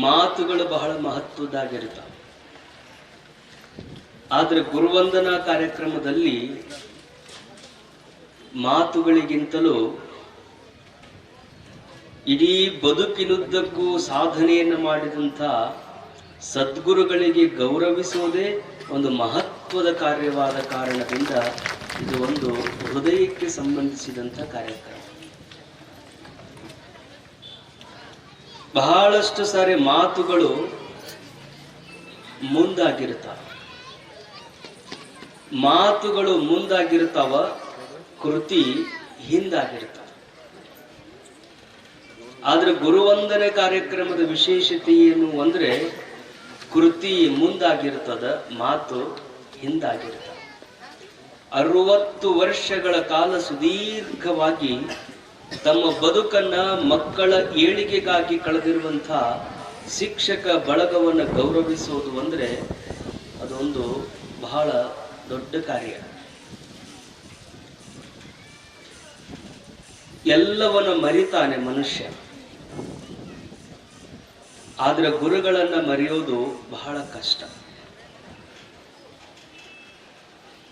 ಮಾತುಗಳು ಬಹಳ ಮಹತ್ವದಾಗಿರ್ತವೆ ಆದರೆ ಗುರುವಂದನಾ ಕಾರ್ಯಕ್ರಮದಲ್ಲಿ ಮಾತುಗಳಿಗಿಂತಲೂ ಇಡೀ ಬದುಕಿನುದ್ದಕ್ಕೂ ಸಾಧನೆಯನ್ನು ಮಾಡಿದಂಥ ಸದ್ಗುರುಗಳಿಗೆ ಗೌರವಿಸುವುದೇ ಒಂದು ಮಹತ್ವದ ಕಾರ್ಯವಾದ ಕಾರಣದಿಂದ ಇದು ಒಂದು ಹೃದಯಕ್ಕೆ ಸಂಬಂಧಿಸಿದಂಥ ಕಾರ್ಯಕ್ರಮ. ಬಹಳಷ್ಟು ಸಾರಿ ಮಾತುಗಳು ಮುಂದಾಗಿರ್ತಾವ ಮಾತುಗಳು ಮುಂದಾಗಿರ್ತಾವ ಕೃತಿ ಹಿಂದಾಗಿರ್ತಾವ ಆದ್ರೆ ಗುರುವಂದನೆ ಕಾರ್ಯಕ್ರಮದ ವಿಶೇಷತೆ ಏನು ಅಂದ್ರೆ, ಕೃತಿ ಮುಂದಾಗಿರ್ತದ, ಮಾತು ಹಿಂದಾಗಿರ್ತದ. ಅರವತ್ತು ವರ್ಷಗಳ ಕಾಲ ಸುದೀರ್ಘವಾಗಿ ತಮ್ಮ ಬದುಕನ್ನ ಮಕ್ಕಳ ಏಳಿಗೆಗಾಗಿ ಕಳೆದಿರುವಂತಹ ಶಿಕ್ಷಕ ಬಳಗವನ್ನು ಗೌರವಿಸುವುದು ಅಂದ್ರೆ ಅದೊಂದು ಬಹಳ ದೊಡ್ಡ ಕಾರ್ಯ. ಎಲ್ಲವನ್ನ ಮರಿತಾನೆ ಮನುಷ್ಯ. ಆದ್ರೆ ಗುರುಗಳನ್ನ ಮರೆಯೋದು ಬಹಳ ಕಷ್ಟ.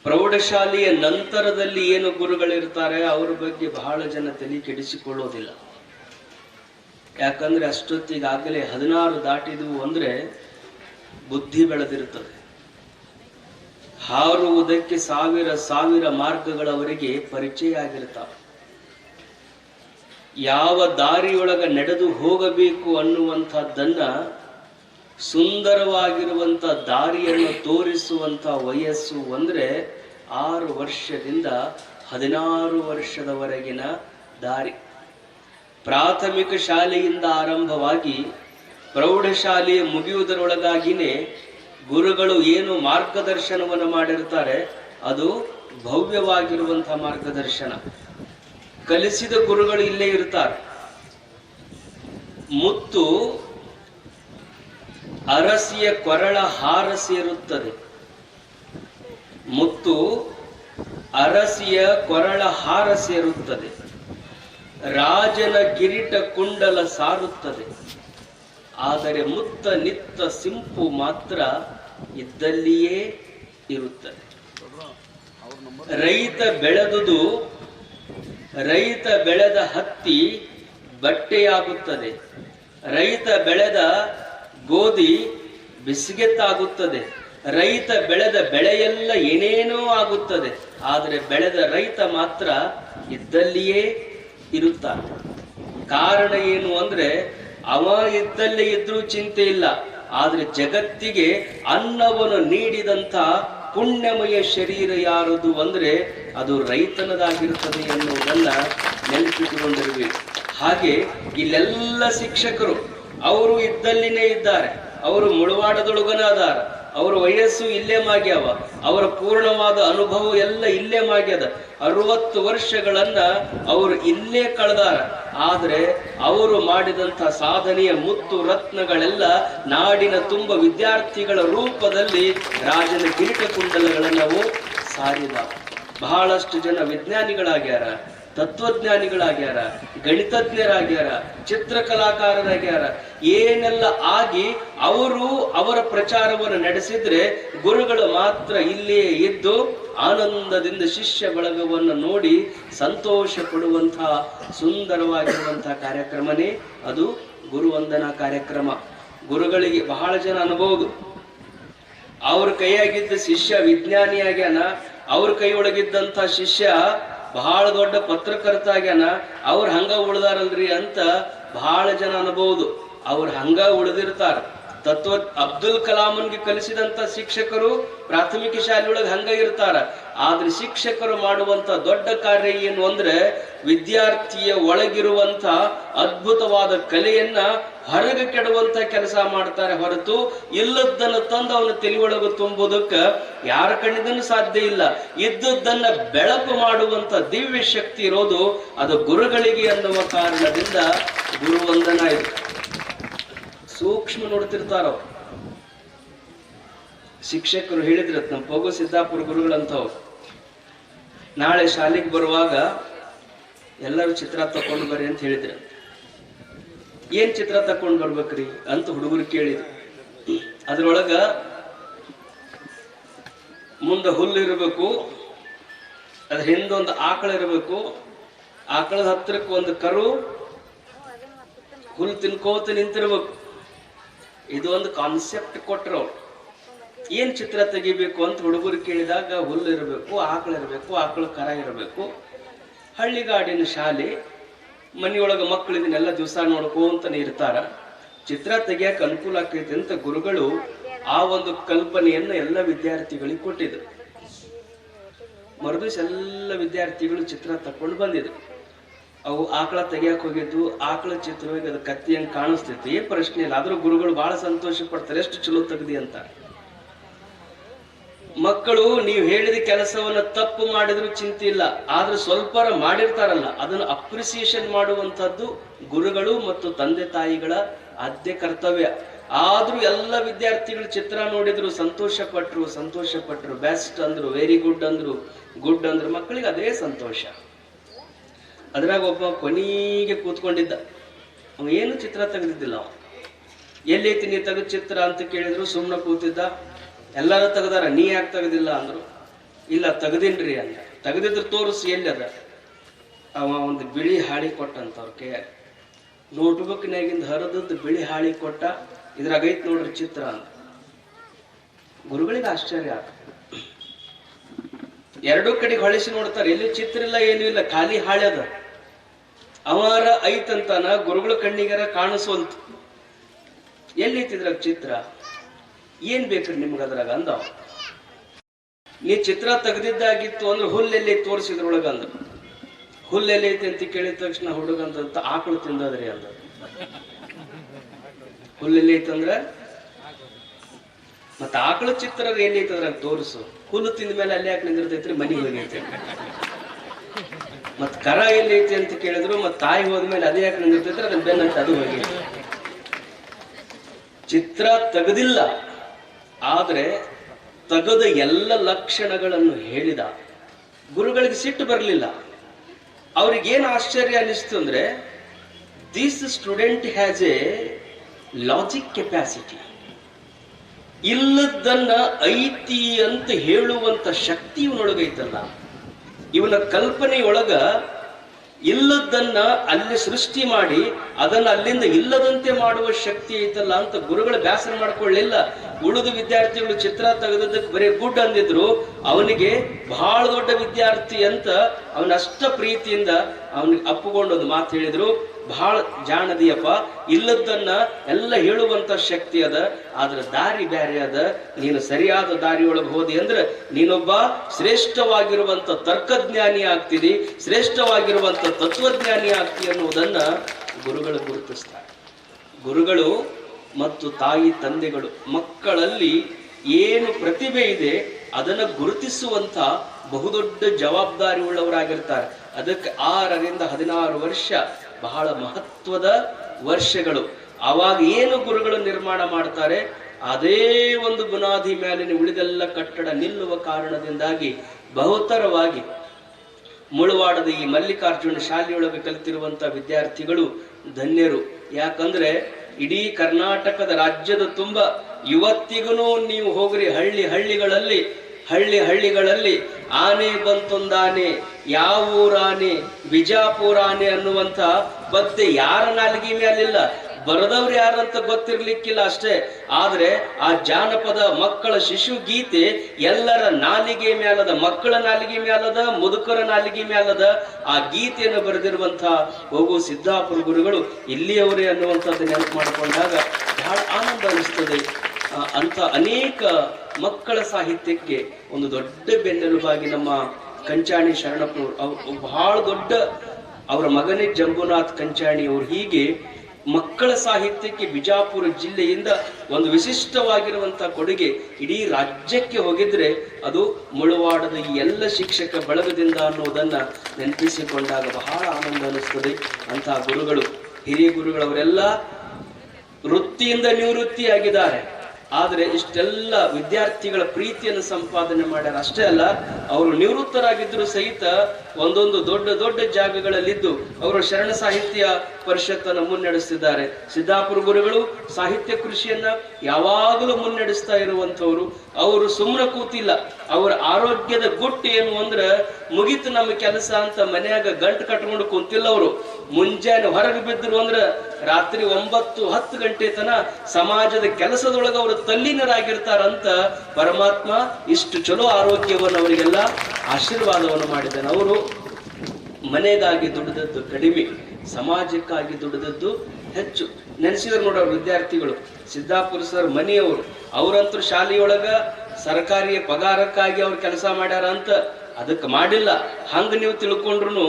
ಪ್ರೌಢಶಾಲೆಯ ನಂತರದಲ್ಲಿ ಏನು ಗುರುಗಳಿರ್ತಾರೆ, ಅವ್ರ ಬಗ್ಗೆ ಬಹಳ ಜನ ತಲೆ ಕೆಡಿಸಿಕೊಳ್ಳೋದಿಲ್ಲ. ಯಾಕಂದ್ರೆ ಅಷ್ಟೊತ್ತಿಗಾಗಲೇ ಹದಿನಾರು ದಾಟಿದವು ಅಂದ್ರೆ ಬುದ್ಧಿ ಬೆಳೆದಿರುತ್ತದೆ. ಹಾರುವುದಕ್ಕೆ ಸಾವಿರ ಸಾವಿರ ಮಾರ್ಗಗಳವರಿಗೆ ಪರಿಚಯ ಆಗಿರ್ತಾವೆ ಯಾವ ದಾರಿಯೊಳಗ ನಡೆದು ಹೋಗಬೇಕು ಅನ್ನುವಂಥದ್ದನ್ನ ಸುಂದರವಾಗಿರುವಂತ ದಾರಿಯನ್ನು ತೋರಿಸುವಂತ ವಯಸ್ಸು ಅಂದ್ರೆ ಆರು ವರ್ಷದಿಂದ ಹದಿನಾರು ವರ್ಷದವರೆಗಿನ ದಾರಿ. ಪ್ರಾಥಮಿಕ ಶಾಲೆಯಿಂದ ಆರಂಭವಾಗಿ ಪ್ರೌಢಶಾಲೆ ಮುಗಿಯುವುದರೊಳಗಾಗಿನೇ ಗುರುಗಳು ಏನು ಮಾರ್ಗದರ್ಶನವನ್ನು ಮಾಡಿರ್ತಾರೆ ಅದು ಭವ್ಯವಾಗಿರುವಂತಹ ಮಾರ್ಗದರ್ಶನ. ಕಲಿಸಿದ ಗುರುಗಳು ಇಲ್ಲೇ ಇರ್ತಾರೆ. ಮುತ್ತು ಅರಸಿಯ ಕೊರಳ ಹಾರಸಿರುತ್ತದೆ ಮುತ್ತು ಅರಸಿಯ ಕೊರಳ ಹಾರಸಿರುತ್ತದೆ ರಾಜನ ಗಿರಿಟ ಕುಂಡಲ ಸಾರುತ್ತದೆ. ಆದರೆ ಮುತ್ತ ನಿತ್ತ ಸಿಂಪು ಮಾತ್ರ ಇದ್ದಲ್ಲಿಯೇ ಇರುತ್ತದೆ. ರೈತ ಬೆಳೆದುದು, ರೈತ ಬೆಳೆದ ಹತ್ತಿ ಬಟ್ಟೆಯಾಗುತ್ತದೆ. ರೈತ ಬೆಳೆದ ಗೋಧಿ ಬಿಸಿಗೆತ್ತಾಗುತ್ತದೆ. ರೈತ ಬೆಳೆದ ಬೆಳೆಯೆಲ್ಲ ಏನೇನೋ ಆಗುತ್ತದೆ. ಆದರೆ ಬೆಳೆದ ರೈತ ಮಾತ್ರ ಇದ್ದಲ್ಲಿಯೇ ಇರುತ್ತಾನೆ. ಕಾರಣ ಏನು ಅಂದ್ರೆ ಅವ ಇದ್ದಲ್ಲೇ ಇದ್ರೂ ಚಿಂತೆ ಇಲ್ಲ. ಆದ್ರೆ ಜಗತ್ತಿಗೆ ಅನ್ನವನ್ನು ನೀಡಿದಂತ ಪುಣ್ಯಮಯ ಶರೀರ ಯಾರದು ಅಂದ್ರೆ ಅದು ರೈತನದಾಗಿರುತ್ತದೆ ಎನ್ನುವುದನ್ನ ನೆನಪಿಟ್ಟುಕೊಂಡಿರಬೇಕು ಹಾಗೆ ಇಲ್ಲೆಲ್ಲ ಶಿಕ್ಷಕರು ಅವರು ಇದ್ದಲ್ಲಿನೇ ಇದ್ದಾರೆ. ಅವರು ಮುಳುವಾಡದೊಳಗನಾದಾರ. ಅವರ ವಯಸ್ಸು ಇಲ್ಲೇ ಮಾಗ್ಯಾವ ಅವರ ಪೂರ್ಣವಾದ ಅನುಭವ ಎಲ್ಲ ಇಲ್ಲೇ ಮಾಗ್ಯದ ಅರವತ್ತು ವರ್ಷಗಳನ್ನ ಅವರು ಇಲ್ಲೇ ಕಳೆದಾರ. ಆದ್ರೆ ಅವರು ಮಾಡಿದಂಥ ಸಾಧನೆಯ ಮುತ್ತು ರತ್ನಗಳೆಲ್ಲ ನಾಡಿನ ತುಂಬ ವಿದ್ಯಾರ್ಥಿಗಳ ರೂಪದಲ್ಲಿ ರಾಜನ ಕಿರೀಟ ಕುಂಡಲಗಳನ್ನು ಸಾರಿದ. ಬಹಳಷ್ಟು ಜನ ವಿಜ್ಞಾನಿಗಳಾಗ್ಯಾರ. ತತ್ವಜ್ಞಾನಿಗಳಾಗ್ಯಾರ, ಗಣಿತಜ್ಞರಾಗ್ಯಾರ, ಚಿತ್ರಕಲಾಕಾರರಾಗ್ಯಾರ, ಏನೆಲ್ಲ ಆಗಿ ಅವರು ಅವರ ಪ್ರಚಾರವನ್ನು ನಡೆಸಿದ್ರೆ ಗುರುಗಳು ಮಾತ್ರ ಇಲ್ಲೇ ಇದ್ದು ಆನಂದದಿಂದ ಶಿಷ್ಯ ಬಳಗವನ್ನು ನೋಡಿ ಸಂತೋಷ ಪಡುವಂತಹ ಸುಂದರವಾಗಿರುವಂತಹ ಕಾರ್ಯಕ್ರಮನೇ ಅದು ಗುರುವಂದನಾ ಕಾರ್ಯಕ್ರಮ. ಗುರುಗಳಿಗೆ ಬಹಳ ಜನ ಅನ್ಬೋದು. ಅವ್ರ ಕೈಯಾಗಿದ್ದ ಶಿಷ್ಯ ವಿಜ್ಞಾನಿಯಾಗ್ಯಾನ, ಅವ್ರ ಕೈಯೊಳಗಿದ್ದಂಥ ಶಿಷ್ಯ ಬಹಳ ದೊಡ್ಡ ಪತ್ರಕರ್ತ ಆಗ್ಯಾನ ಅವ್ರು ಹಂಗ ಉಳ್ದಾರಲ್ರಿ ಅಂತ ಬಹಳ ಜನ ಅನ್ಬೋದು. ಅವ್ರು ಹಂಗ ಉಳಿದಿರ್ತಾರ. ತತ್ವ ಅಬ್ದುಲ್ ಕಲಾಮನ್ಗೆ ಕಲಿಸಿದಂತ ಶಿಕ್ಷಕರು ಪ್ರಾಥಮಿಕ ಶಾಲೆಯೊಳಗೆ ಹಂಗ ಇರ್ತಾರ. ಆದ್ರೆ ಶಿಕ್ಷಕರು ಮಾಡುವಂತ ದೊಡ್ಡ ಕಾರ್ಯ ಏನು ಅಂದ್ರೆ ವಿದ್ಯಾರ್ಥಿಯ ಒಳಗಿರುವಂತ ಅದ್ಭುತವಾದ ಕಲೆಯನ್ನ ಹೊರಗೆ ಕೆಡುವಂತ ಕೆಲಸ ಮಾಡ್ತಾರೆ ಹೊರತು ಇಲ್ಲದ್ದನ್ನ ತಂದು ಅವನ ತಲೆಯೊಳಗೆ ತುಂಬುದಕ್ಕ ಯಾರ ಕಣ್ಣಿದನ್ನು ಸಾಧ್ಯ ಇಲ್ಲ. ಇದ್ದದ್ದನ್ನ ಬೆಳಕು ಮಾಡುವಂತ ದಿವ್ಯ ಶಕ್ತಿ ಇರೋದು ಅದು ಗುರುಗಳಿಗೆ ಅನ್ನುವ ಕಾರಣದಿಂದ ಗುರುವಂದನ ಇದು. ಸೂಕ್ಷ್ಮ ನೋಡ್ತಿರ್ತಾರ. ಶಿಕ್ಷಕರು ಹೇಳಿದ್ರೆ, ನಮ್ಮ ಪೋಗು ಸಿದ್ದಾಪುರ ಗುರುಗಳಂತವ್ ನಾಳೆ ಶಾಲೆಗೆ ಬರುವಾಗ ಎಲ್ಲರೂ ಚಿತ್ರ ತಕೊಂಡು ಬರ್ರಿ ಅಂತ ಹೇಳಿದ್ರೆ. ಏನ್ ಚಿತ್ರ ತಕೊಂಡು ಬರ್ಬೇಕ್ರಿ ಅಂತ ಹುಡುಗರು ಕೇಳಿದ್ರು. ಅದ್ರೊಳಗ ಮುಂದೆ ಹುಲ್ಲು ಇರಬೇಕು, ಅದ್ರ ಹಿಂದೆ ಒಂದು ಆಕಳ ಇರಬೇಕು, ಆಕಳದ ಹತ್ತಿರಕ್ಕೆ ಒಂದು ಕರು, ಹುಲ್ಲು ತಿನ್ಕೋತ ನಿಂತಿರ್ಬೇಕು. ಇದು ಒಂದು ಕಾನ್ಸೆಪ್ಟ್ ಕೊಟ್ಟರು ಏನು ಚಿತ್ರ ತೆಗಿಬೇಕು ಅಂತ ಹುಡುಗರು ಕೇಳಿದಾಗ ಹುಲ್ಲು ಇರಬೇಕು, ಆಕಳು ಇರಬೇಕು, ಆಕಳು ಕರ ಇರಬೇಕು. ಹಳ್ಳಿಗಾಡಿನ ಶಾಲೆ, ಮನೆಯೊಳಗೆ ಮಕ್ಕಳು ಇದನ್ನೆಲ್ಲ ದಿವಸ ನೋಡ್ಕೊಂತಾನೆ ಇರ್ತಾರ. ಚಿತ್ರ ತೆಗಿಯಕ್ಕೆ ಅನುಕೂಲ ಆಕೈತಿ ಅಂತ ಗುರುಗಳು ಆ ಒಂದು ಕಲ್ಪನೆಯನ್ನ ಎಲ್ಲ ವಿದ್ಯಾರ್ಥಿಗಳಿಗೆ ಕೊಟ್ಟಿದ್ರು. ಮರುದಿವಸ ಎಲ್ಲ ವಿದ್ಯಾರ್ಥಿಗಳು ಚಿತ್ರ ತಕೊಂಡು ಬಂದಿದ್ರು. ಅವು ಆಕಳ ತೆಗಿಯಕ್ ಹೋಗಿದ್ದು, ಆಕಳ ಚಿತ್ರವಾಗಿ ಅದು ಕಾಣಿಸ್ತೈತಿ ಏನ್ ಪ್ರಶ್ನೆ ಇಲ್ಲ ಆದ್ರೂ ಗುರುಗಳು ಬಹಳ ಸಂತೋಷ ಪಡ್ತಾರೆ, ಎಷ್ಟು ಚಲೋ ತೆಗ್ದಿ ಅಂತ. ಮಕ್ಕಳು, ನೀವು ಹೇಳಿದ ಕೆಲಸವನ್ನ ತಪ್ಪು ಮಾಡಿದ್ರು ಚಿಂತೆ ಇಲ್ಲ. ಆದ್ರೆ ಸ್ವಲ್ಪ ಮಾಡಿರ್ತಾರಲ್ಲ, ಅದನ್ನು ಅಪ್ರಿಸಿಯೇಷನ್ ಮಾಡುವಂತದ್ದು ಗುರುಗಳು ಮತ್ತು ತಂದೆ ತಾಯಿಗಳ ಆದ್ಯ ಕರ್ತವ್ಯ. ಆದ್ರೂ ಎಲ್ಲ ವಿದ್ಯಾರ್ಥಿಗಳು ಚಿತ್ರ ನೋಡಿದ್ರು ಸಂತೋಷ ಪಟ್ರು ಸಂತೋಷ ಪಟ್ರು. ಬೆಸ್ಟ್ ಅಂದ್ರು ವೆರಿ ಗುಡ್ ಅಂದ್ರು ಗುಡ್ ಅಂದ್ರು ಮಕ್ಕಳಿಗೆ ಅದೇ ಸಂತೋಷ. ಅದ್ರಾಗ ಒಬ್ಬ ಕೊನೆಗೆ ಕೂತ್ಕೊಂಡಿದ್ದ. ಅವ ಏನು ಚಿತ್ರ ತೆಗೆದಿದ್ದಿಲ್ಲ ಅವ. ಎಲ್ಲೈತಿ ನೀ ತೆಗೆದ ಚಿತ್ರ ಅಂತ ಕೇಳಿದ್ರು ಸುಮ್ಮನೆ ಕೂತಿದ್ದ. ಎಲ್ಲರೂ ತೆಗ್ದಾರ, ನೀ ಯಾಕೆ ತೆಗೆದಿಲ್ಲ ಅಂದ್ರು. ಇಲ್ಲ, ತೆಗ್ದಿನ್ರಿ ಅಂದ. ತೆಗೆದಿದ್ರು ತೋರಿಸಿ ಎಲ್ಲಿ ಅದ. ಅವ ಒಂದು ಬಿಳಿ ಹಾಳಿ ಕೊಟ್ಟಂತ ಅವ್ರ ಕೈಯಾಗ ನೋಟ್ಬುಕ್ನಾಗಿಂದ ಹರಿದದ್ದು ಬಿಳಿ ಹಾಳಿ ಕೊಟ್ಟ. ಇದ್ರಾಗ ಐತ್ ನೋಡ್ರಿ ಚಿತ್ರ ಅಂತ. ಗುರುಗಳಿಗೆ ಆಶ್ಚರ್ಯ ಆತ. ಎರಡೂ ಕಡೆಗೆ ಹೊಳಿಸಿ ನೋಡ್ತಾರೆ. ಎಲ್ಲಿ ಚಿತ್ರ ಇಲ್ಲ, ಏನೂ ಇಲ್ಲ. ಖಾಲಿ ಹಾಳೆ ಅದ. ಅವರ ಐತಂತನ ಗುರುಗಳ ಕಣ್ಣಿಗರ ಕಾಣಿಸುವಂತ. ಎಲ್ಲಿ ಇದ್ರಾಗ ಚಿತ್ರ? ಏನ್ ಬೇಕ್ರಿ ನಿಮ್ಗೆ ಅದ್ರಾಗ ಅಂದ? ನೀ ಚಿತ್ರ ತೆಗ್ದಿದ್ದಾಗಿತ್ತು ಅಂದ್ರೆ ಹುಲ್ಲೆಲ್ಲಿ ತೋರಿಸಿದ್ರೊಳಗ ಅಂದ. ಹುಲ್ಲೆಲ್ಲಿ ಐತಿ ಅಂತ ಕೇಳಿದ ತಕ್ಷಣ ಹುಡುಗ ಅಂತ ಆಕಳು ತಿಂದದ್ರಿ ಅಂದ. ಹುಲ್ಲೆಲ್ಲಿ ಐತಂದ್ರ ಮತ್ತ ಆಕಳ ಚಿತ್ರ ಎಲ್ಲಿ ಐತದ್ರಾಗ ತೋರಿಸು. ಹುಲ್ಲು ತಿಂದ ಮೇಲೆ ಅಲ್ಲಿ ಯಾಕೆ ನಿಂದಿರ್ತೈತ್ರಿ? ಹೋಗಿ ಹೋಗೈತಿ ಮತ್ ಕರ ಎಲ್ಲೈತಿ ಅಂತ ಕೇಳಿದ್ರು ಮತ್ ತಾಯಿ ಹೋದ್ಮೇಲೆ ಅದೇ ಯಾಕೆ ನಿಂತಿದ್ರೆ ಅದನ್ನ ಬೆನ್ನಂತ ಅದು ಹೋಗಿ ಚಿತ್ರ ತೆಗೆದಿಲ್ಲ. ಆದ್ರೆ ತೆಗೆದ ಎಲ್ಲ ಲಕ್ಷಣಗಳನ್ನು ಹೇಳಿದ. ಗುರುಗಳಿಗೆ ಸಿಟ್ಟು ಬರಲಿಲ್ಲ. ಅವ್ರಿಗೇನು ಆಶ್ಚರ್ಯ ಅನ್ನಿಸ್ತು ಅಂದ್ರೆ this student has a logic capacity ಇಲ್ಲದನ್ನ ಐತಿ ಅಂತ ಹೇಳುವಂತ ಶಕ್ತಿ ಇವನೊಳಗೈತಲ್ಲ. ಇವನ ಕಲ್ಪನೆಯೊಳಗ ಇಲ್ಲದನ್ನ ಅಲ್ಲಿ ಸೃಷ್ಟಿ ಮಾಡಿ ಅದನ್ನ ಅಲ್ಲಿಂದ ಇಲ್ಲದಂತೆ ಮಾಡುವ ಶಕ್ತಿ ಐತಲ್ಲ ಅಂತ ಗುರುಗಳು ಬ್ಯಾಸರ ಮಾಡ್ಕೊಳ್ಳಿಲ್ಲ. ಉಳಿದ ವಿದ್ಯಾರ್ಥಿಗಳು ಚಿತ್ರ ತೆಗೆದಕ್ಕೆ ಬರೀ ಗುಡ್ ಅಂದಿದ್ರು, ಅವನಿಗೆ ಬಹಳ ದೊಡ್ಡ ವಿದ್ಯಾರ್ಥಿ ಅಂತ ಅವನ ಅಷ್ಟ ಪ್ರೀತಿಯಿಂದ ಅವನಿಗೆ ಅಪ್ಪುಗೊಂಡು ಒಂದು ಮಾತು ಹೇಳಿದ್ರು. ಬಹಳ ಜಾಣದಿಯಪ್ಪ ಇಲ್ಲದನ್ನ ಎಲ್ಲ ಹೇಳುವಂತ ಶಕ್ತಿ ಅದ, ಆದ್ರೆ ದಾರಿ ಬ್ಯಾರೆ ಅದ. ನೀನು ಸರಿಯಾದ ದಾರಿಯೊಳಗೆ ಹೋದಿ ಅಂದ್ರೆ ನೀನೊಬ್ಬ ಶ್ರೇಷ್ಠವಾಗಿರುವಂತ ತರ್ಕಜ್ಞಾನಿ ಆಗ್ತಿದಿ, ಶ್ರೇಷ್ಠವಾಗಿರುವಂತ ತತ್ವಜ್ಞಾನಿ ಆಗ್ತಿ ಅನ್ನುವುದನ್ನ ಗುರುಗಳು ಗುರುತಿಸ್ತಾರೆ. ಗುರುಗಳು ಮತ್ತು ತಾಯಿ ತಂದೆಗಳು, ಮಕ್ಕಳಲ್ಲಿ ಏನು ಪ್ರತಿಭೆ ಇದೆ ಅದನ್ನ ಗುರುತಿಸುವಂತ ಬಹುದೊಡ್ಡ ಜವಾಬ್ದಾರಿ ಉಳ್ಳವರಾಗಿರ್ತಾರೆ ಅದಕ್ಕೆ ಆರರಿಂದ ಹದಿನಾರು ವರ್ಷ ಬಹಳ ಮಹತ್ವದ ವರ್ಷಗಳು. ಆವಾಗ ಏನು ಗುರುಗಳು ನಿರ್ಮಾಣ ಮಾಡ್ತಾರೆ? ಅದೇ ಒಂದು ಬುನಾದಿ ಮೇಲಿನ ಉಳಿದೆಲ್ಲ ಕಟ್ಟಡ ನಿಲ್ಲುವ ಕಾರಣದಿಂದಾಗಿ ಬಹುತರವಾಗಿ ಮುಳುವಾಡದ ಈ ಮಲ್ಲಿಕಾರ್ಜುನ ಶಾಲೆಯೊಳಗೆ ಕಲಿತಿರುವಂತಹ ವಿದ್ಯಾರ್ಥಿಗಳು ಧನ್ಯರು. ಯಾಕಂದ್ರೆ ಇಡೀ ಕರ್ನಾಟಕದ ರಾಜ್ಯದ ತುಂಬ ಇವತ್ತಿಗೂ ನೀವು ಹೋಗ್ರಿ ಹಳ್ಳಿ ಹಳ್ಳಿಗಳಲ್ಲಿ ಹಳ್ಳಿ ಹಳ್ಳಿಗಳಲ್ಲಿ ಆನೆ ಬಂತೊಂದಾನೆ, ಯಾವ ಊರಾನೆ, ಬಿಜಾಪುರ ಆನೆ ಅನ್ನುವಂತ ಬತ್ತೆ ಯಾರ ನಾಲಿಗೆ ಮೇಲಿಲ್ಲ ಬರದವ್ರು ಯಾರಂತ ಗೊತ್ತಿರ್ಲಿಕ್ಕಿಲ್ಲ ಅಷ್ಟೇ. ಆದ್ರೆ ಆ ಜಾನಪದ ಮಕ್ಕಳ ಶಿಶು ಗೀತೆ ಎಲ್ಲರ ನಾಲಿಗೆ ಮೇಲದ ಮಕ್ಕಳ ನಾಲಿಗೆ ಮೇಲದ ಮುದುಕರ ನಾಲಿಗೆ ಮೇಲದ ಆ ಗೀತೆಯನ್ನು ಬರೆದಿರುವಂತಹ ಹೋಗು ಸಿದ್ದಾಪುರ ಗುರುಗಳು ಇಲ್ಲಿಯವರೇ ಅನ್ನುವಂಥದ್ದು ನೆನಪು ಮಾಡಿಕೊಂಡಾಗ ಬಹಳ ಆನಂದ ಅನಿಸ್ತದೆ. ಅಂತ ಅನೇಕ ಮಕ್ಕಳ ಸಾಹಿತ್ಯಕ್ಕೆ ಒಂದು ದೊಡ್ಡ ಬೆನ್ನೆಲುಬಾಗಿ ನಮ್ಮ ಕಂಚಾಣಿ ಶರಣಪ್ಪನವರು ಅವ್ರು ಬಹಳ ದೊಡ್ಡ ಅವರ ಮಗನೇ ಜಂಬುನಾಥ್ ಕಂಚಾಣಿ ಅವರು. ಹೀಗೆ ಮಕ್ಕಳ ಸಾಹಿತ್ಯಕ್ಕೆ ಬಿಜಾಪುರ ಜಿಲ್ಲೆಯಿಂದ ಒಂದು ವಿಶಿಷ್ಟವಾಗಿರುವಂತಹ ಕೊಡುಗೆ ಇಡೀ ರಾಜ್ಯಕ್ಕೆ ಹೋಗಿದ್ರೆ ಅದು ಮುಳುವಾಡದ ಈ ಎಲ್ಲ ಶಿಕ್ಷಕ ಬಳಗದಿಂದ ಅನ್ನೋದನ್ನ ನೆನಪಿಸಿಕೊಂಡಾಗ ಬಹಳ ಆನಂದ ಅನಿಸ್ತದೆ ಅಂತಹ ಗುರುಗಳು. ಹಿರಿಯ ಗುರುಗಳವರೆಲ್ಲ ವೃತ್ತಿಯಿಂದ ನಿವೃತ್ತಿಯಾಗಿದ್ದಾರೆ. ಆದ್ರೆ ಇಷ್ಟೆಲ್ಲ ವಿದ್ಯಾರ್ಥಿಗಳ ಪ್ರೀತಿಯನ್ನು ಸಂಪಾದನೆ ಮಾಡ್ಯಾರ. ಅಷ್ಟೇ ಅಲ್ಲ, ಅವರು ನಿವೃತ್ತರಾಗಿದ್ರು ಸಹಿತ ಒಂದೊಂದು ದೊಡ್ಡ ದೊಡ್ಡ ಜಾಗಗಳಲ್ಲಿದ್ದು ಅವರು ಶರಣ ಸಾಹಿತ್ಯ ಪರಿಷತ್ತನ್ನು ಮುನ್ನಡೆಸಿದ್ದಾರೆ ಸಿದ್ದಾಪುರ ಗುರುಗಳು ಸಾಹಿತ್ಯ ಕೃಷಿಯನ್ನ ಯಾವಾಗಲೂ ಮುನ್ನಡೆಸ್ತಾ ಇರುವಂತವರು ಅವರು ಸುಮ್ಮನೆ ಕೂತಿಲ್ಲ. ಅವರ ಆರೋಗ್ಯದ ಗುಟ್ಟು ಏನು ಅಂದ್ರ ಮುಗಿತು ನಮ್ಮ ಕೆಲಸ ಅಂತ ಮನ್ಯಾಗ ಗಂಟು ಕಟ್ಕೊಂಡು ಕುಂತಿಲ್ಲ ಅವರು ಮುಂಜಾನೆ ಹೊರಗೆ ಬಿದ್ದರು ಅಂದ್ರ ರಾತ್ರಿ ಒಂಬತ್ತು, ಹತ್ತು ಗಂಟೆ ತನ ಸಮಾಜದ ಕೆಲಸದೊಳಗೆ ಅವರು ತಲ್ಲೀನರಾಗಿರ್ತಾರಂತ ಪರಮಾತ್ಮ ಇಷ್ಟು ಚಲೋ ಆರೋಗ್ಯವನ್ನು ಅವರಿಗೆಲ್ಲ ಆಶೀರ್ವಾದವನ್ನು ಮಾಡಿದ್ದಾನೆ. ಅವರು ಮನೆಗಾಗಿ ದುಡಿದದ್ದು ಕಡಿಮೆ, ಸಮಾಜಕ್ಕಾಗಿ ದುಡಿದದ್ದು ಹೆಚ್ಚು. ನೆನೆಸಿದ್ರು ನೋಡೋ ವಿದ್ಯಾರ್ಥಿಗಳು, ಸಿದ್ದಾಪುರ ಸರ್ ಮನೆಯವರು, ಅವರಂತೂ ಶಾಲೆಯೊಳಗ ಸರ್ಕಾರಿ ಪಗಾರಕ್ಕಾಗಿ ಅವ್ರು ಕೆಲಸ ಮಾಡ್ಯಾರ ಅಂತ ಅದಕ್ಕೆ ಮಾಡಿಲ್ಲ. ಹಂಗ ನೀವು ತಿಳ್ಕೊಂಡ್ರು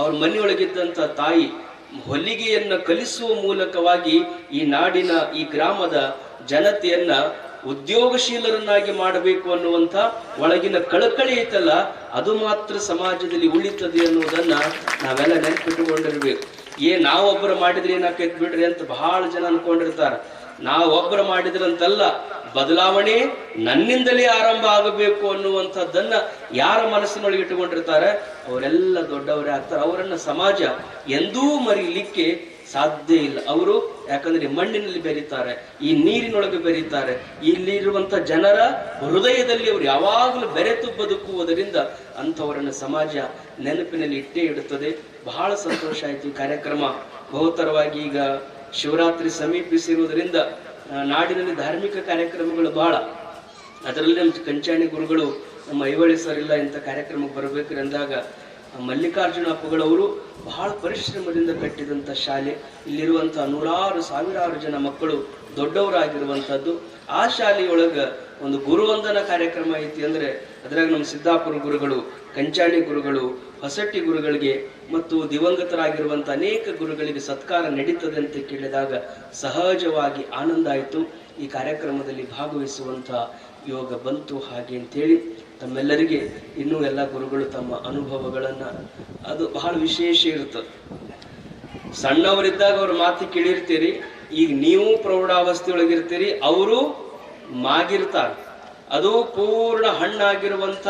ಅವ್ರ ಮನೆಯೊಳಗಿದ್ದಂತ ತಾಯಿ ಹೊಲಿಗೆಯನ್ನ ಕಲಿಸುವ ಮೂಲಕವಾಗಿ ಈ ನಾಡಿನ, ಈ ಗ್ರಾಮದ ಜನತೆಯನ್ನ ಉದ್ಯೋಗಶೀಲರನ್ನಾಗಿ ಮಾಡಬೇಕು ಅನ್ನುವಂಥ ಒಳಗಿನ ಕಳಕಳಿ ಐತಲ್ಲ, ಅದು ಮಾತ್ರ ಸಮಾಜದಲ್ಲಿ ಉಳಿತದೆ ಅನ್ನುವುದನ್ನ ನಾವೆಲ್ಲ ನೆನಪಿಟ್ಟುಕೊಂಡಿರ್ಬೇಕು. ಏ ನಾವೊಬ್ಬರು ಮಾಡಿದ್ರೆ ಏನಾಕೈತ್ ಬಿಡ್ರಿ ಅಂತ ಬಹಳ ಜನ ಅನ್ಕೊಂಡಿರ್ತಾರ. ನಾವೊಬ್ಬರು ಮಾಡಿದ್ರಂತಲ್ಲ ಬದಲಾವಣೆ ನನ್ನಿಂದಲೇ ಆರಂಭ ಆಗಬೇಕು ಅನ್ನುವಂಥದ್ದನ್ನ ಯಾರ ಮನಸ್ಸಿನೊಳಗೆ ಇಟ್ಟುಕೊಂಡಿರ್ತಾರೆ, ಅವರೆಲ್ಲ ದೊಡ್ಡವರೇ ಆಗ್ತಾರೆ. ಅವರನ್ನ ಸಮಾಜ ಎಂದೂ ಮರೀಲಿಕ್ಕೆ ಸಾಧ್ಯ ಇಲ್ಲ. ಅವರು ಯಾಕಂದ್ರೆ ಮಣ್ಣಿನಲ್ಲಿ ಬೆರೀತಾರೆ, ಈ ನೀರಿನೊಳಗೆ ಬೆರೀತಾರೆ. ಇಲ್ಲಿರುವಂತ ಜನರ ಹೃದಯದಲ್ಲಿ ಅವರು ಯಾವಾಗಲೂ ಬೆರೆತು ಬದುಕುವುದರಿಂದ ಅಂಥವರನ್ನ ಸಮಾಜ ನೆನಪಿನಲ್ಲಿ ಇಟ್ಟೇ ಇಡುತ್ತದೆ. ಬಹಳ ಸಂತೋಷ ಆಯ್ತು ಕಾರ್ಯಕ್ರಮ. ಬಹುತರವಾಗಿ ಈಗ ಶಿವರಾತ್ರಿ ಸಮೀಪಿಸಿರುವುದರಿಂದ ನಾಡಿನಲ್ಲಿ ಧಾರ್ಮಿಕ ಕಾರ್ಯಕ್ರಮಗಳು ಬಹಳ ಅದರಲ್ಲಿ ನಮ್ಮ ಕಂಚಾಣಿ ಗುರುಗಳು, ನಮ್ಮ ಐವಳಿ ಸರ್ ಇಲ್ಲ ಇಂಥ ಕಾರ್ಯಕ್ರಮಕ್ಕೆ ಬರಬೇಕು ಅಂದಾಗ ಮಲ್ಲಿಕಾರ್ಜುನ ಅಪ್ಪಗಳವರು ಬಹಳ ಪರಿಶ್ರಮದಿಂದ ಕಟ್ಟಿದಂಥ ಶಾಲೆ. ಇಲ್ಲಿರುವಂಥ ನೂರಾರು, ಸಾವಿರಾರು ಜನ ಮಕ್ಕಳು ದೊಡ್ಡವರಾಗಿರುವಂಥದ್ದು. ಆ ಶಾಲೆಯೊಳಗೆ ಒಂದು ಗುರುವಂದನ ಕಾರ್ಯಕ್ರಮ ಐತಿ ಅಂದರೆ, ಅದ್ರಾಗ ನಮ್ಮ ಸಿದ್ದಾಪುರ ಗುರುಗಳು, ಕಂಚಾಣಿ ಗುರುಗಳು ಹೊಸಟ್ಟಿ ಗುರುಗಳಿಗೆ ಮತ್ತು ದಿವಂಗತರಾಗಿರುವಂಥ ಅನೇಕ ಗುರುಗಳಿಗೆ ಸತ್ಕಾರ ನಡೀತದೆ ಅಂತ ಕೇಳಿದಾಗ ಸಹಜವಾಗಿ ಆನಂದ ಆಯಿತು. ಈ ಕಾರ್ಯಕ್ರಮದಲ್ಲಿ ಭಾಗವಹಿಸುವಂಥ ಯೋಗ ಬಂತು ಹಾಗೆ ಅಂತೇಳಿ ತಮ್ಮೆಲ್ಲರಿಗೆ ಇನ್ನೂ ಎಲ್ಲ ಗುರುಗಳು ತಮ್ಮ ಅನುಭವಗಳನ್ನು ಅದು ಬಹಳ ವಿಶೇಷ ಇರ್ತದೆ ಸಣ್ಣವರಿದ್ದಾಗ ಅವ್ರ ಮಾತು ಕೇಳಿರ್ತೀರಿ, ಈಗ ನೀವು ಪ್ರೌಢಾವಸ್ಥೆಯೊಳಗಿರ್ತೀರಿ, ಅವರು ಮಾಗಿರ್ತಾರೆ. ಅದು ಪೂರ್ಣ ಹಣ್ಣಾಗಿರುವಂತ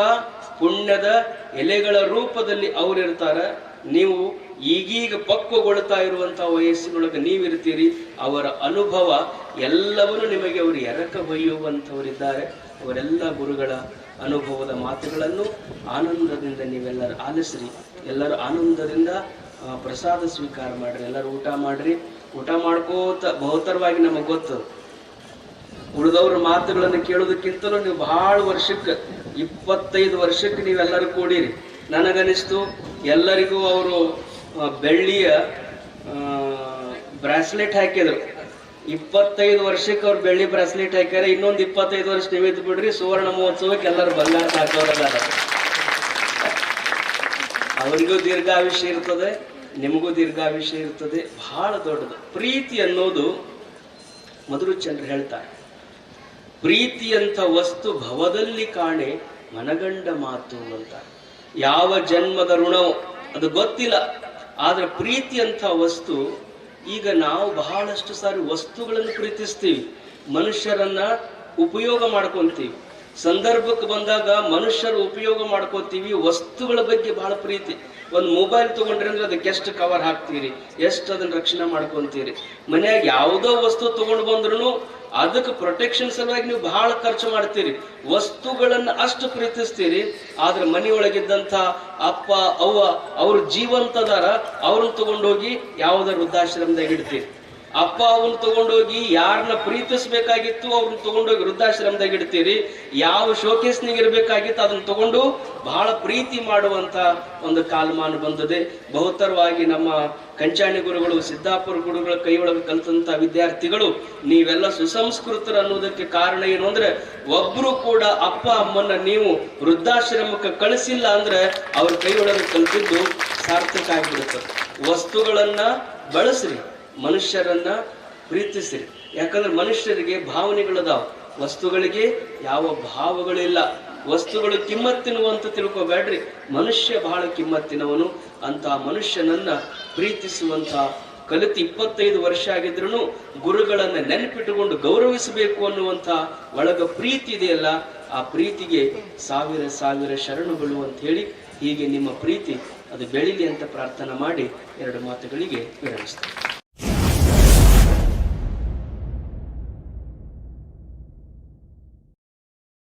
ಪುಣ್ಯದ ಎಲೆಗಳ ರೂಪದಲ್ಲಿ ಅವರಿರ್ತಾರೆ. ನೀವು ಈಗೀಗ ಪಕ್ವಗೊಳ್ತಾ ಇರುವಂತ ವಯಸ್ಸಿನೊಳಗೆ ನೀವಿರ್ತೀರಿ. ಅವರ ಅನುಭವ ಎಲ್ಲವನ್ನೂ ನಿಮಗೆ ಅವರು ಎರಕ ಬಯ್ಯುವಂಥವರಿದ್ದಾರೆ. ಅವರೆಲ್ಲ ಗುರುಗಳ ಅನುಭವದ ಮಾತುಗಳನ್ನು ಆನಂದದಿಂದ ನೀವೆಲ್ಲರೂ ಆಲಿಸ್ರಿ. ಎಲ್ಲರೂ ಆನಂದದಿಂದ ಪ್ರಸಾದ ಸ್ವೀಕಾರ ಮಾಡ್ರಿ. ಎಲ್ಲರೂ ಊಟ ಮಾಡ್ರಿ. ಊಟ ಮಾಡ್ಕೋತ ಬಹುತರವಾಗಿ ನಮಗೆ ಗೊತ್ತು. ಉಳಿದವ್ರ ಮಾತುಗಳನ್ನು ಕೇಳೋದಕ್ಕಿಂತಲೂ ನೀವು ಬಹಳ ವರ್ಷಕ್ಕೆ ಇಪ್ಪತ್ತೈದು ವರ್ಷಕ್ಕೆ ನೀವೆಲ್ಲರೂ ಕೂಡಿರಿ. ನನಗನಿಸ್ತು, ಎಲ್ಲರಿಗೂ ಅವರು ಬೆಳ್ಳಿಯ ಬ್ರಾಸ್ಲೆಟ್ ಹಾಕಿದರು. ಇಪ್ಪತ್ತೈದು ವರ್ಷಕ್ಕೆ ಅವ್ರು ಬೆಳ್ಳಿ ಬ್ರಾಸ್ಲೆಟ್ ಹಾಕ್ಯಾರ. ಇನ್ನೊಂದು ಇಪ್ಪತ್ತೈದು ವರ್ಷ ನೀವಿದ್ದು ಬಿಡ್ರಿ, ಸುವರ್ಣ ಮಹೋತ್ಸವಕ್ಕೆ ಎಲ್ಲರೂ ಬಂಗಾರ ಹಾಕೋರಲ್ಲ ಅವರಿಗೂ ದೀರ್ಘಾಯುಷ್ಯ ಇರ್ತದೆ, ನಿಮಗೂ ದೀರ್ಘಾಯುಷ್ಯ ಇರ್ತದೆ. ಬಹಳ ದೊಡ್ಡದು. ಪ್ರೀತಿ ಅನ್ನೋದು ಮಧುರಚಂದ್ರ ಹೇಳ್ತಾರೆ. ಪ್ರೀತಿಯಂಥ ವಸ್ತು ಭವದಲ್ಲಿ ಕಾಣೆ ಮನಗಂಡ ಮಾತು ಅಂತ. ಯಾವ ಜನ್ಮದ ಋಣವು, ಅದು ಗೊತ್ತಿಲ್ಲ. ಆದ್ರೆ ಪ್ರೀತಿಯಂಥ ವಸ್ತು, ಈಗ ನಾವು ಬಹಳಷ್ಟು ಸಾರಿ ವಸ್ತುಗಳನ್ನು ಪ್ರೀತಿಸ್ತೀವಿ. ಮನುಷ್ಯರನ್ನ ಉಪಯೋಗ ಮಾಡ್ಕೊಂತೀವಿ. ಸಂದರ್ಭಕ್ಕೆ ಬಂದಾಗ ಮನುಷ್ಯರು ಉಪಯೋಗ ಮಾಡ್ಕೋತೀವಿ, ವಸ್ತುಗಳ ಬಗ್ಗೆ ಬಹಳ ಪ್ರೀತಿ. ಒಂದು ಮೊಬೈಲ್ ತಗೊಂಡ್ರೆ ಅಂದ್ರೆ ಅದಕ್ಕೆ ಎಷ್ಟು ಕವರ್ ಹಾಕ್ತೀರಿ, ಎಷ್ಟು ಅದನ್ನ ರಕ್ಷಣೆ ಮಾಡ್ಕೊಂತೀರಿ. ಮನ್ಯಾಗ ಯಾವುದೋ ವಸ್ತು ತಗೊಂಡು ಬಂದ್ರು ಅದಕ್ಕೆ ಪ್ರೊಟೆಕ್ಷನ್ ಸಲುವಾಗಿ ನೀವು ಬಹಳ ಖರ್ಚು ಮಾಡ್ತೀರಿ. ವಸ್ತುಗಳನ್ನು ಅಷ್ಟು ಪ್ರೀತಿಸ್ತೀರಿ, ಆದ್ರೆ ಮನೆಯೊಳಗಿದ್ದಂಥ ಅಪ್ಪ, ಅವ್ವ, ಅವ್ರ ಜೀವಂತದಾರ, ಅವ್ರನ್ನ ತಗೊಂಡೋಗಿ ಯಾವುದೋ ವೃದ್ಧಾಶ್ರಮದಾಗ ಇಡ್ತೀರಿ. ಅಪ್ಪ ಅವನ್ನ ತಗೊಂಡೋಗಿ ಯಾರನ್ನ ಪ್ರೀತಿಸ್ಬೇಕಾಗಿತ್ತು ಅವ್ರನ್ನ ತಗೊಂಡೋಗಿ ವೃದ್ಧಾಶ್ರಮದಾಗ ಇಡ್ತೀರಿ, ಯಾವ ಶೋಕೇಸ್ನಿಗೆ ಇರಬೇಕಾಗಿತ್ತು, ಅದನ್ನ ತಗೊಂಡು ಬಹಳ ಪ್ರೀತಿ ಮಾಡುವಂತ ಒಂದು ಕಾಲಮಾನ ಬಂದದೆ. ಬಹುತರವಾಗಿ ನಮ್ಮ ಕಂಚಾಣಿ ಗುರುಗಳು, ಸಿದ್ದಾಪುರ ಗುರುಗಳ ಕೈಯೊಳಗೆ ಕಲ್ತಂತ ವಿದ್ಯಾರ್ಥಿಗಳು, ನೀವೆಲ್ಲ ಸುಸಂಸ್ಕೃತರು ಅನ್ನೋದಕ್ಕೆ ಕಾರಣ ಏನು ಅಂದ್ರೆ, ಒಬ್ರು ಕೂಡ ಅಪ್ಪ, ಅಮ್ಮನ್ನ ನೀವು ವೃದ್ಧಾಶ್ರಮಕ್ಕೆ ಕಳಿಸಿಲ್ಲ ಅಂದ್ರೆ ಅವ್ರ ಕೈಯೊಳಗೆ ಕಲಿತಿದ್ದು ಸಾರ್ಥಕ ಆಗಿಬಿಡುತ್ತೆ. ವಸ್ತುಗಳನ್ನ ಬಳಸ್ರಿ. ಮನುಷ್ಯರನ್ನ ಪ್ರೀತಿಸಿರಿ ಯಾಕಂದ್ರೆ ಮನುಷ್ಯರಿಗೆ ಭಾವನೆಗಳದಾವ. ವಸ್ತುಗಳಿಗೆ ಯಾವ ಭಾವಗಳಿಲ್ಲ. ವಸ್ತುಗಳು ಕಿಮ್ಮತ್ತಿನವು ಅಂತ ತಿಳ್ಕೊಬೇಡ್ರಿ ಮನುಷ್ಯ ಬಹಳ ಕಿಮ್ಮತ್ತಿನವನು. ಅಂತ ಮನುಷ್ಯನನ್ನ ಪ್ರೀತಿಸುವಂತ ಕಲಿತು ಇಪ್ಪತ್ತೈದು ವರ್ಷ ಆಗಿದ್ರು ಗುರುಗಳನ್ನ ನೆನಪಿಟ್ಟುಕೊಂಡು ಗೌರವಿಸಬೇಕು ಅನ್ನುವಂಥ ಒಳಗ ಪ್ರೀತಿ ಇದೆಯಲ್ಲ, ಆ ಪ್ರೀತಿಗೆ ಸಾವಿರ ಸಾವಿರ ಶರಣುಗಳು ಅಂತ ಹೇಳಿ ಹೀಗೆ ನಿಮ್ಮ ಪ್ರೀತಿ, ಅದು ಬೆಳಿಲಿ ಅಂತ ಪ್ರಾರ್ಥನೆ ಮಾಡಿ ಎರಡು ಮಾತುಗಳಿಗೆ ವಿರಮಿಸ್ತೇನೆ.